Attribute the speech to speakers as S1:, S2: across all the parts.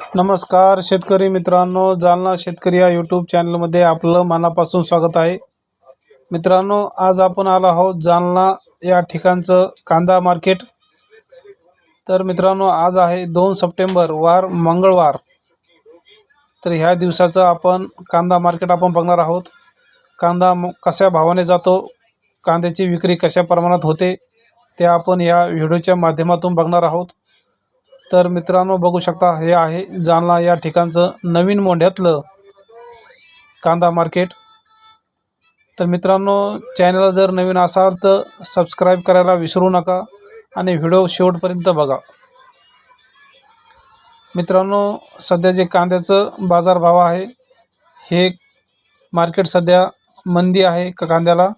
S1: नमस्कार शेतकरी मित्रांनो. जालना शेतकरी या यूट्यूब चॅनलमध्ये आपलं मनापासून स्वागत आहे. मित्रांनो आज आपण आलो आहोत जालना या ठिकाणचं कांदा मार्केट तर मित्रांनो आज आहे दोन सप्टेंबर वार मंगळवार. तर ह्या दिवसाचं आपण कांदा मार्केट आपण बघणार आहोत. कांदा म- कशा भावाने जातो कांद्याची विक्री कशा प्रमाणात होते ते आपण या व्हिडिओच्या माध्यमातून बघणार आहोत. तर मित्रांनो बघू शकता हे आहे जालना या ठिकाणचं नवीन मोंढ्यातलं कांदा मार्केट. तर मित्रांनो चॅनल जर नवीन असाल तर सबस्क्राईब करायला विसरू नका आणि व्हिडिओ शेवटपर्यंत बघा. मित्रांनो सध्या जे कांद्याचं बाजारभाव आहे हे मार्केट सध्या मंदी आहे का कांद्याला?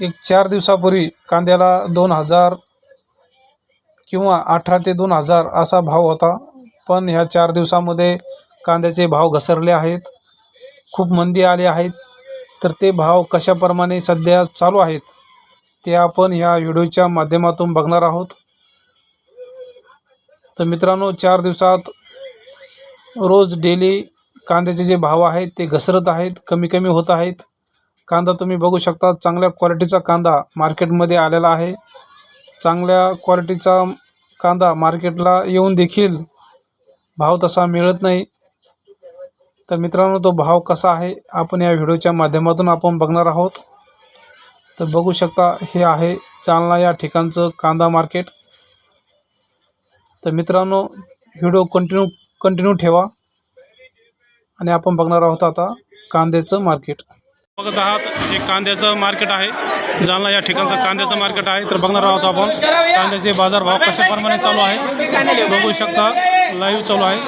S1: एक चार दिवसापूर्वी कांद्याला दोन हजार किंवा अठरा ते दोन हजार असा भाव होता. पण ह्या चार दिवसामध्ये कांद्याचे भाव घसरले आहेत. खूप मंदी आले आहेत. तर ते भाव कशाप्रमाणे सध्या चालू आहेत ते आपण ह्या व्हिडिओच्या माध्यमातून बघणार आहोत. तर मित्रांनो चार दिवसात रोज डेली कांद्याचे जे भाव आहेत ते घसरत आहेत कमी कमी होत आहेत. कांदा तुम्ही बघू शकता चांगल्या क्वालिटीचा कांदा मार्केटमध्ये आलेला आहे. चांगल्या क्वालिटीचा कांदा मार्केटला येऊन देखील भाव तसा मिळत नाही. तर मित्रांनो तो भाव कसा आहे आपण या व्हिडिओच्या माध्यमातून आपण बघणार आहोत. तर बघू शकता हे आहे चालना या ठिकाणचं कांदा मार्केट. तर मित्रांनो व्हिडिओ कंटिन्यू कंटिन्यू ठेवा. आणि आपण बघणार आहोत आता कांद्याचं मार्केट. बघत आहात हे कांद्याचं मार्केट आहे. जालना या ठिकाणचं कांद्याचं मार्केट आहे. तर बघणार आहोत आपण कांद्याचे बाजारभाव कशाप्रमाणे चालू आहे बघू शकता लाईव्ह चालू आहे.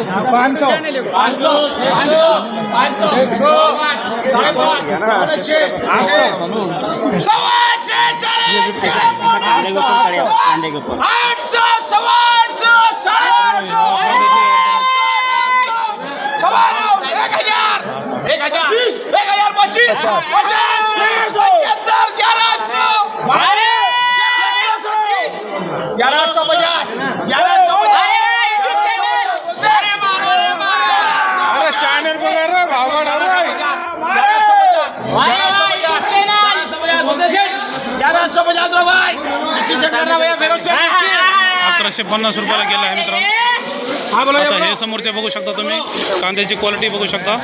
S2: पचास। पचहत्तर ग्यारह सौ। ग्यारह सौ पचास। ग्यारह सौ
S3: अरे! चॅनल बघा रे भाव वाढा रे
S2: ग्यारह सौ पचास। रुपये पच्चीस करना भैया फिर उससे
S1: अकराशे पन्नास रुपयाला गेला आहे मित्रांनो
S2: हाँ बोलो
S1: आता हे समोरचे बघू शकता तुम्ही। कांद्याची क्वालिटी बघू शकता।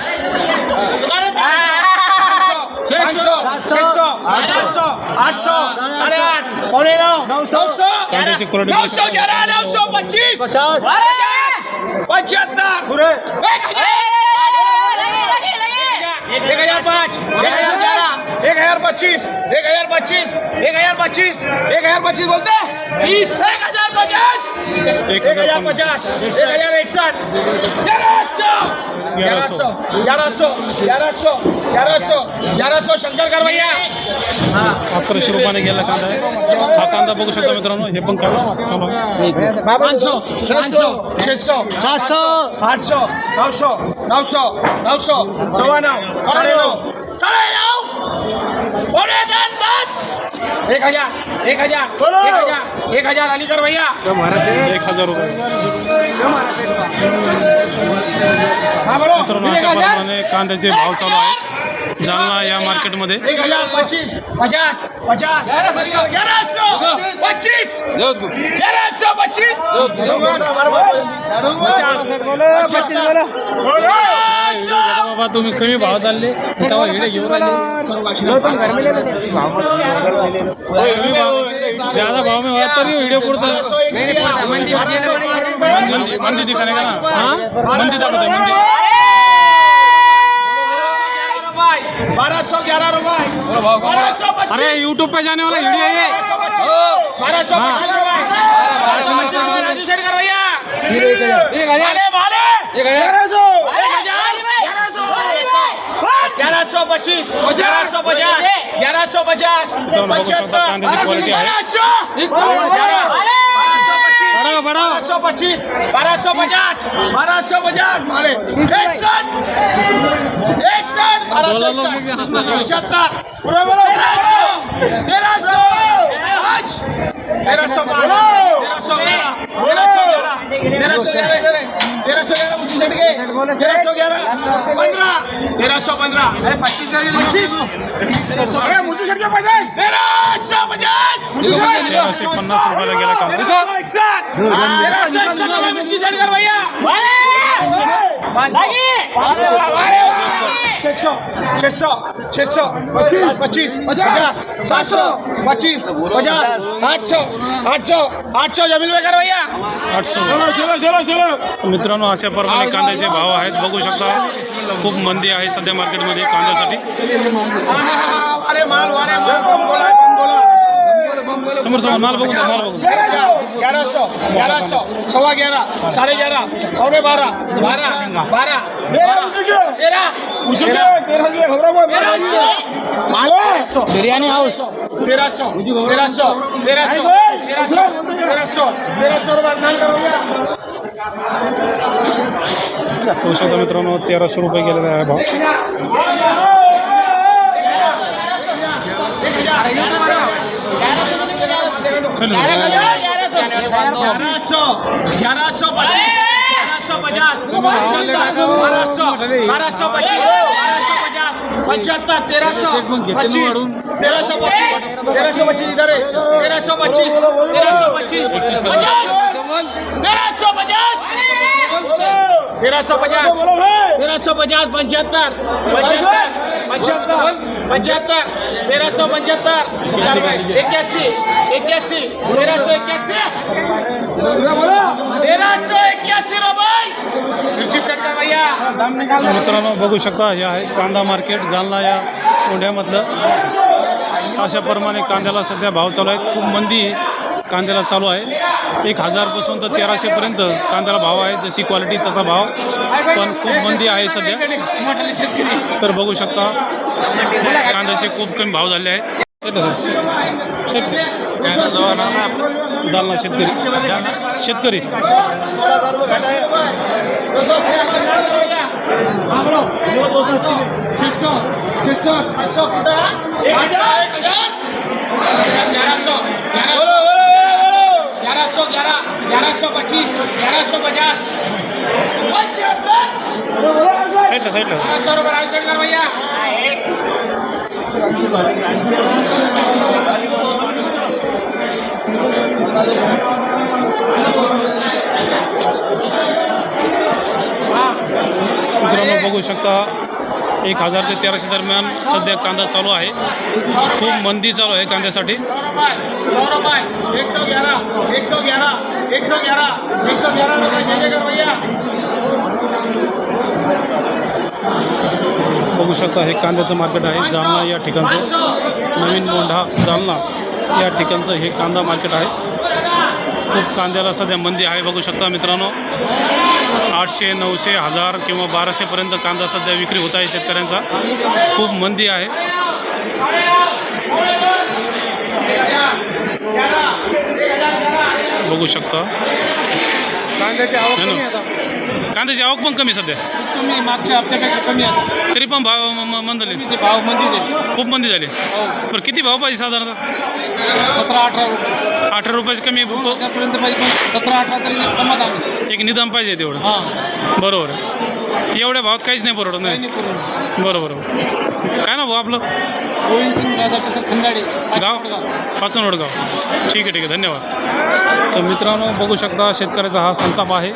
S2: छह सौ सात सौ आठ सौ साढ़े आठ पौने नौ नौ सौ नौ सौ ग्यारह नौ सौ पच्चीस पचास पचहत्तर एक हजार एक हजार पाँच एक हजार ग्यारह एक हजार पच्चीस एक हजार पच्चीस एक हजार पच्चीस एक हजार पच्चीस बोलते हैं? एक हजार पचास एक हजार पचास एक हजार इकसठ ग्यारह सौ ग्यारह सौ ग्यारह सौ ग्यारह सौ ग्यारह सौ ग्यारह सौ शंकर कर भैया।
S1: अकराशे रुपयाने गेला कांदा हा कांदा बघू शकता मित्रांनो हे पण कांदा चालू आहे.
S2: पाँच सौ पाँच सौ छः सौ सात सौ आठ सौ नौ सौ नौ सौ नौ सौ सवा नौ साढ़े नौ साढ़े नौ पौने दस दस. एक हजार एक हजार एक हजार एक हजार अलीगढ़ भैया.
S1: एक हजार रुपये.
S2: हाँ
S1: मित्रांनो अशा प्रमाणे कांद्याचे भाव चालू आहेत. जालना या मार्केटमध्ये.
S2: एक हजार पच्चीस. पचास. पचास. पच्चीस. पच्चीस.
S1: बाबा तुम्ही कमी भाव चालले तेव्हा हिडे घेऊन ज्यादा भाव में हुआ तरी व्हिडिओ पुढचा मंदी दिखाने का ना हाँ मंदी दाखवते
S2: बारह सौ ग्यारह रुपए बारह सौ पच्चीस
S1: अरे यूट्यूब पे जाने वाला वीडियो है ये
S2: बारह सौ पच्चीस रुपए राजू सेठ कर भैया एक हजार भाले ग्यारह सौ एक हजार ग्यारह सौ पच्चीस ग्यारह सौ पचास ग्यारह सौ पचास
S1: बघू शकता कांद्याची क्वालिटी आहे
S2: बारह सौ बारह सौ पच्चीस
S1: बड़ा बड़ा
S2: बारह सौ पच्चीस बारह सौ पचास बारह सौ पचास माले इकसठ इकसठ बारह सौ इकसठ पचहत्तर पूरा बोलो तेरह सौ तेरह सौ पाँच तेरह सौ पाँच तेरह सौ ग्यारह तेरह सौ ग्यारह तेरह सौ ग्यारह तेरह सौ ग्यारह सेट गए तेरह सौ ग्यारह. पंद्रह तेरह सौ पंद्रह पच्चीस अरे मुझे पचास तेरह सौ पचास.
S1: तेराशे पन्नास रुपयाला गेला कांदा
S2: तेरह सौ रुपये मिर्ची कर भैया. छह सौ छह सौ छह सौ पच्चीस पच्चीस पचास सात सौ पच्चीस पचास आठ सौ आठ सौ आठ सौ ज़मीन में कर भैया।
S1: आठशे
S2: चलो चलो चलो
S1: मित्रांनो अशा प्रमाणे कांद्याचे भाव आहेत. बघू शकता खूप मंदी आहे सध्या मार्केटमध्ये कांद्यासाठी.
S2: अरे माल वाले माल बोला कम बोला
S1: समोर समोर माल
S2: ग्यारह सौ ग्यारह सौ सवा ग्यारह साढ़े ग्यारह पौने बारह बारह बारह तेरह बिरयानी हाउस तेरह सौ तेरह सौ तेरह सौ तेरह सौ तेरह सौ तेरह सौ रुपये माल करो भैया
S1: होऊ शकता मित्रांनो तेराशे रुपये गेलेला आहे भाव
S2: ग्यारह सौ ग्यारह सौ पच्चीस ग्यारह सौ पचास. बारह सौ बारह सौ पच्चीस बारह सौ पचास पचहत्तर तेरह सौ पच्चीस तेरह सौ पच्चीस तेरह सौ पच्चीस इधर तेरह सौ पच्चीस तेरह सौ पच्चीस पचास तेरह सौ पचास तेरह सौ पचास तेरह सौ पचास पंचहत्तर पचहत्तर पचहत्तर पचहत्तर तेरह सौ पचहत्तर इक्यासी इक्यासी तेरह सौ इक्यासी
S1: मित्रांनो बघू शकता हे आहे कांदा मार्केट जालना या ओढ्यामधलं अशा प्रमाणे कांद्याला सध्या भाव चालू आहेत. खूप मंदी कांद्याला चालू आहे. एक हजारपासून तर तेराशेपर्यंत कांद्याला भाव आहे. जशी क्वालिटी तसा भाव. पण खूप मंदी आहे सध्या. तर बघू शकता कांद्याचे खूप कमी भाव झाले आहेत. शेट, शेट. जालना शेतकरी जालना शेतकरी
S2: सौ छः सौ छः सौ कितना एक हजार एक हजार ग्यारह सौ ग्यारह सौ पच्चीस ग्यारह सौ पचास पचहत्तर
S1: साईडला साईडला.
S2: ग्यारह सौ रुपये राइट कर भैया
S1: मित्रांनो बघू शकता एक हजार ते तेराशे दरम्यान सध्या कांदा चालू आहे. खूप मंदी चालू आहे कांद्यासाठी. बघू शकता हे कांद्याचं मार्केट आहे. जालना या ठिकाणचं. नवीन मोंढा जालना या ठिकाणचं हे कांदा मार्केट आहे. खूप कांद्याला सध्या मंदी आहे. बघू शकता मित्रांनो. आठशे नऊशे हजार किंवा बाराशेपर्यंत कांदा सध्या विक्री होत आहे शेतकऱ्यांचा. खूप मंदी आहे. बघू शकता.
S2: कांद्याची आवक
S1: है कांद्याची आवक पण कमी सध्या.
S2: कमी मागच्या हप्त्यापेक्षा कमी आता
S1: तरी पण भाव म- म- मंदले
S2: कमीचे भाव मंदीच. आहे
S1: खूप मंदी झाली.
S2: हो.
S1: पण किती भाव पाहिजे साधारणतः?
S2: सतरा अठरा
S1: अठरा रुपयाचे कमी
S2: त्यापर्यंत पाहिजे सतरा अठरा तरी समाधान
S1: एक निदान पाहिजे तेवढं.
S2: हां.
S1: बरोबर. आहे एवढ्या भावात काहीच नाही परवडत नाही बरोबर. काय ना भाऊ आपलं?
S2: गोविंद सिंग कसं खंडाडे
S1: गाव? पाचन वडगाव ठीक आहे ठीक आहे. धन्यवाद. तर मित्रांनो बघू शकता शेतकऱ्याचा हा संताप आहे.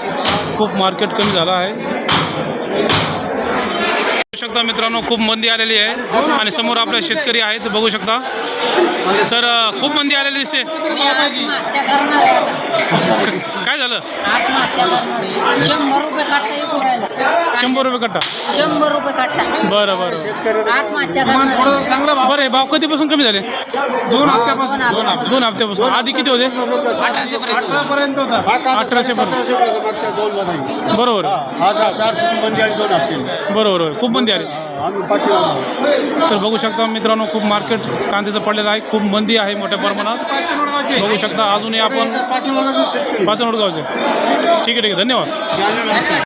S1: खूप मार्केट कमी झालं आहे. बघू शकता मित्रांनो खूप मंदी आलेली आहे आणि समोर आपले शेतकरी आहेत बघू शकता. सर खूप मंदी आलेली दिसते. काय झालं.
S4: शंभर रुपये राहिला
S1: शंभर रुपये कट्टा.
S4: शंभर रुपये
S1: बरं. बरं बरं भाव कधीपासून कमी झाले?
S2: दोन हप्त्यापासून.
S4: दोन हप्ते.
S1: दोन हप्त्यापासून. आधी किती होते?
S2: अठरा पर्यंत
S1: अठराशे पर्यंत बरोबर. बरोबर बरोबर. खूप मंदी आली तर बघू शकता मित्रांनो खूप मार्केट कांद्याचं पडलेलं आहे. खूप मंदी आहे मोठ्या प्रमाणात. बघू शकता अजूनही आपण पाचन गावचे ठीक आहे ठीक आहे. धन्यवाद.